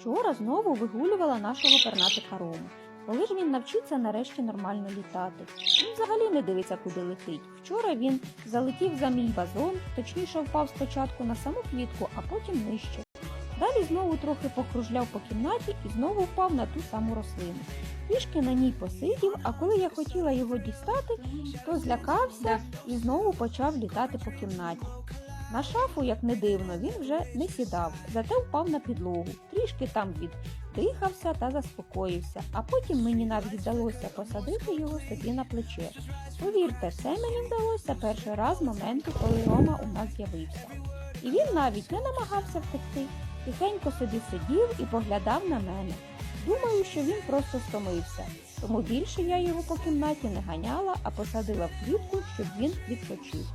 Вчора знову вигулювала нашого пернатика Рому. Коли ж він навчиться нарешті нормально літати? Він взагалі не дивиться, куди летить. Вчора він залетів за мій вазон, точніше впав спочатку на саму квітку, а потім нижче. Далі знову трохи покружляв по кімнаті і знову впав на ту саму рослину. Трішки на ній посидів, а коли я хотіла його дістати, то злякався і знову почав літати по кімнаті. На шафу, як не дивно, він вже не сідав, зате впав на підлогу. Трішки там віддихався та заспокоївся, а потім мені навіть вдалося посадити його собі на плече. Повірте, це мені вдалося перший раз з моменту, коли Рома у нас з'явився. І він навіть не намагався втекти, тихенько собі сидів і поглядав на мене. Думаю, що він просто стомився, тому більше я його по кімнаті не ганяла, а посадила в клітку, щоб він відпочив.